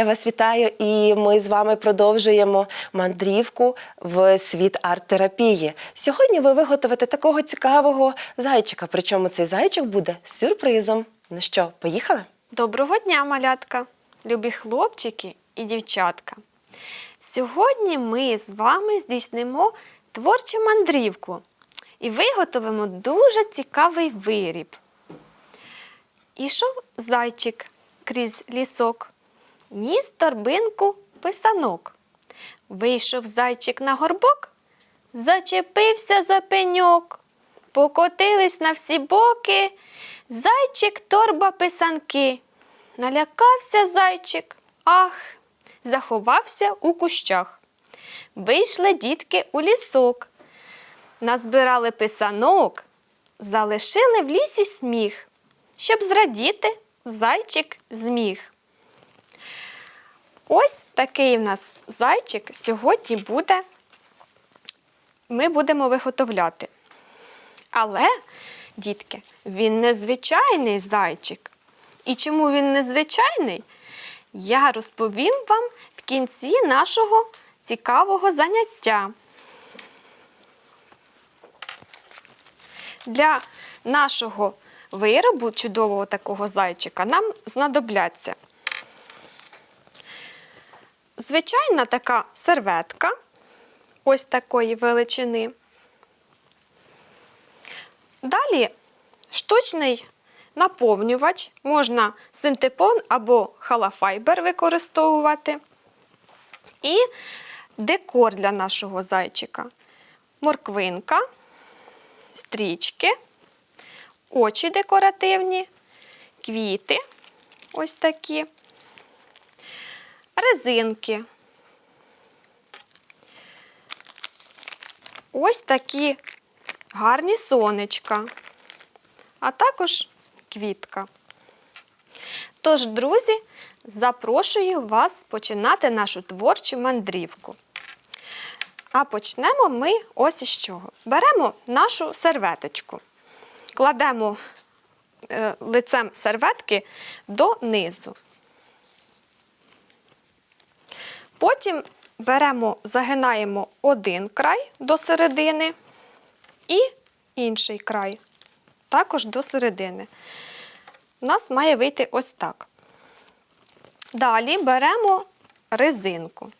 Я вас вітаю, і ми з вами продовжуємо мандрівку в світ арт-терапії. Сьогодні ви виготовите такого цікавого зайчика. Причому цей зайчик буде сюрпризом. Ну що, поїхали? Доброго дня, малятка, любі хлопчики і дівчатка. Сьогодні ми з вами здійснимо творчу мандрівку і виготовимо дуже цікавий виріб. Ішов зайчик крізь лісок, ніс торбинку писанок. Вийшов зайчик на горбок, зачепився за пеньок, покотились на всі боки, зайчик торба писанки. Налякався зайчик, ах, заховався у кущах. Вийшли дітки у лісок, назбирали писанок, залишили в лісі сміх, щоб зрадіти зайчик зміг. Ось такий в нас зайчик сьогодні буде. Ми будемо виготовляти. Але, дітки, він незвичайний зайчик. І чому він незвичайний, я розповім вам в кінці нашого цікавого заняття. Для нашого виробу чудового такого зайчика нам знадобляться звичайна така серветка, ось такої величини. Далі штучний наповнювач, можна синтепон або халафайбер використовувати. І декор для нашого зайчика. Морквинка, стрічки, очі декоративні, квіти ось такі, резинки. Ось такі гарні сонечка, а також квітка. Тож, друзі, запрошую вас починати нашу творчу мандрівку. А почнемо ми ось із чого. Беремо нашу серветочку, кладемо е, лицем серветки донизу. Потім беремо, загинаємо один край до середини і інший край також до середини. У нас має вийти ось так. Далі беремо резинку.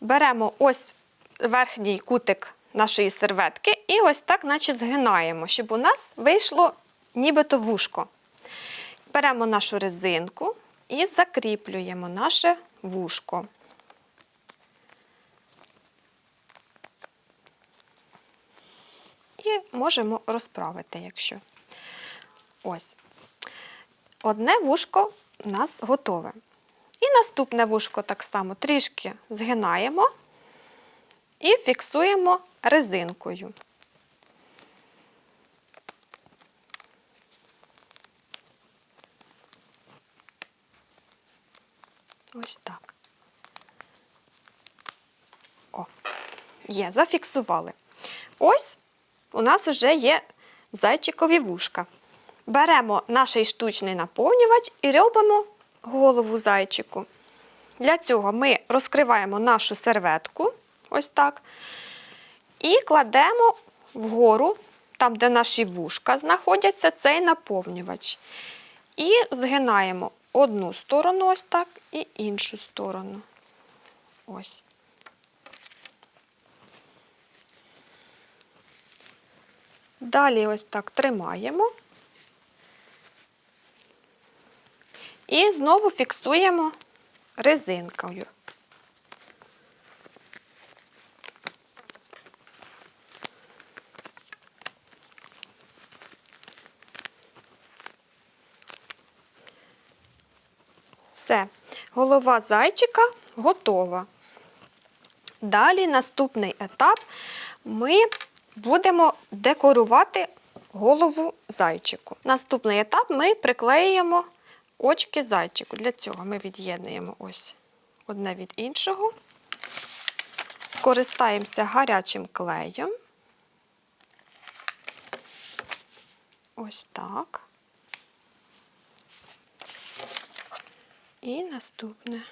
Беремо ось верхній кутик нашої серветки і ось так, наче згинаємо, щоб у нас вийшло нібито вушко. Беремо нашу резинку і закріплюємо наше вушко. І можемо розправити, якщо. Ось. Одне вушко у нас готове. І наступне вушко так само трішки згинаємо і фіксуємо резинкою. Ось так. О, є, зафіксували. Ось у нас вже є зайчикові вушка. Беремо наш штучний наповнювач і робимо голову зайчику. Для цього ми розкриваємо нашу серветку, ось так, і кладемо вгору, там, де наші вушка знаходяться, цей наповнювач. І згинаємо одну сторону, ось так, і іншу сторону. Ось. Далі ось так тримаємо. І знову фіксуємо резинкою. Все, голова зайчика готова. Далі наступний етап ми будемо декорувати голову зайчику. Наступний етап ми приклеюємо очки зайчику. Для цього ми від'єднуємо ось одне від іншого. Скористаємося гарячим клеєм. Ось так. І наступне.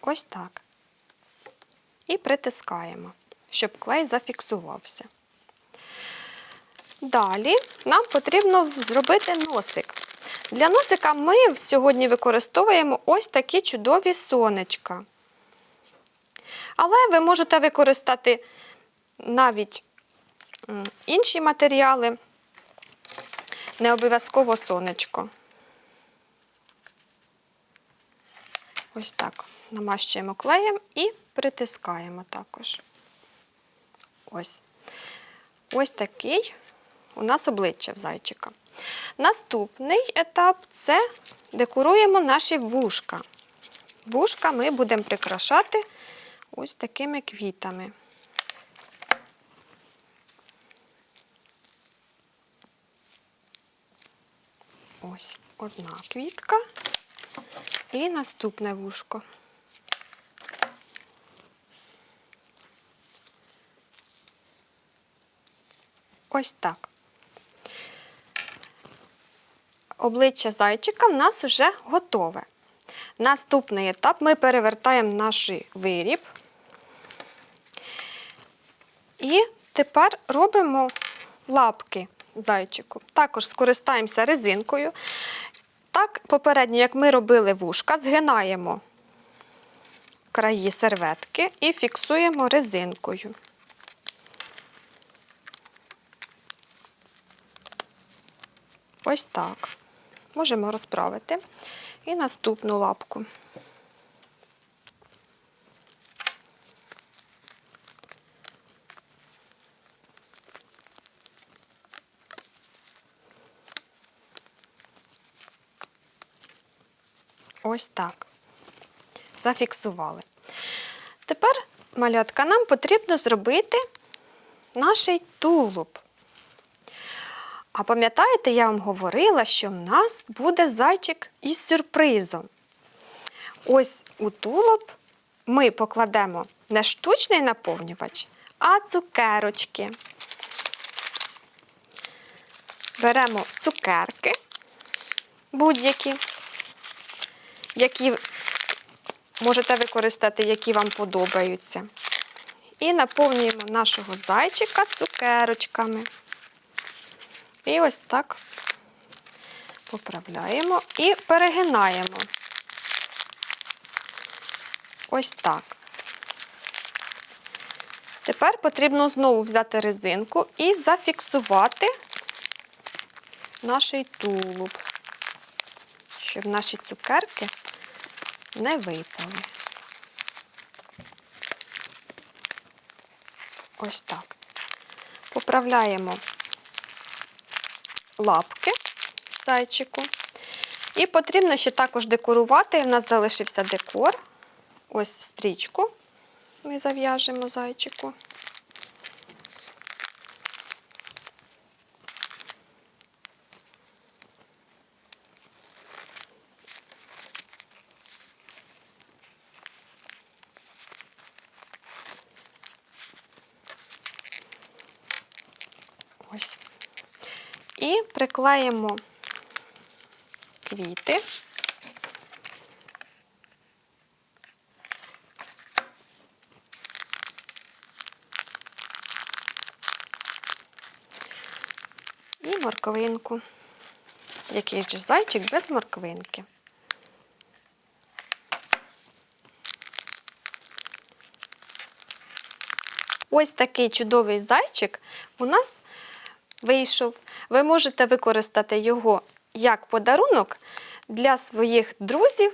Ось так. І притискаємо, щоб клей зафіксувався. Далі нам потрібно зробити носик. Для носика ми сьогодні використовуємо ось такі чудові сонечка. Але ви можете використати навіть інші матеріали, не обов'язково сонечко. Ось так намащуємо клеєм і притискаємо також. Ось. Ось такий у нас обличчя в зайчика. Наступний етап це декоруємо наші вушка. Вушка ми будемо прикрашати ось такими квітами. Ось одна квітка і наступне вушко. Ось так. Обличчя зайчика в нас вже готове. Наступний етап ми перевертаємо наш виріб. І тепер робимо лапки зайчику. Також скористаємося резинкою. Так, попередньо, як ми робили вушка, згинаємо краї серветки і фіксуємо резинкою. Ось так. Можемо розправити. І наступну лапку. Ось так. Зафіксували. Тепер, малятка, нам потрібно зробити наш тулуб. А пам'ятаєте, я вам говорила, що в нас буде зайчик із сюрпризом. Ось у тулуб ми покладемо не штучний наповнювач, а цукерочки. Беремо цукерки будь-які, які можете використати, які вам подобаються. І наповнюємо нашого зайчика цукерочками. І ось так поправляємо і перегинаємо. Ось так. Тепер потрібно знову взяти резинку і зафіксувати наш тулуб, щоб наші цукерки не випали. Ось так. Поправляємо лапки зайчику. І потрібно ще також декорувати. У нас залишився декор. Ось стрічку ми зав'яжемо зайчику. Ось. І приклеїмо квіти. І морквинку. Який же зайчик без морквинки. Ось такий чудовий зайчик у нас вийшов. Ви можете використати його як подарунок для своїх друзів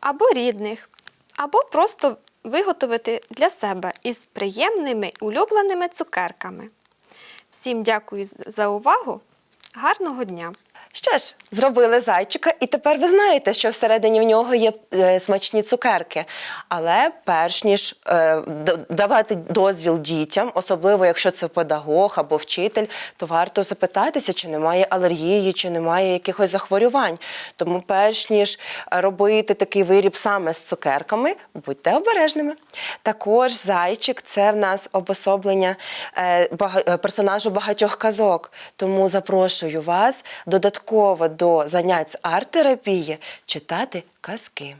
або рідних, або просто виготовити для себе із приємними улюбленими цукерками. Всім дякую за увагу! Гарного дня! Що ж, зробили зайчика, і тепер ви знаєте, що всередині в нього є е, смачні цукерки. Але перш ніж е, давати дозвіл дітям, особливо якщо це педагог або вчитель, то варто запитатися, чи немає алергії, чи немає якихось захворювань. Тому, перш ніж робити такий виріб саме з цукерками, будьте обережними. Також зайчик це в нас обособлення е, персонажу багатьох казок. Тому запрошую вас додатково додатково до занять арт-терапії читати казки.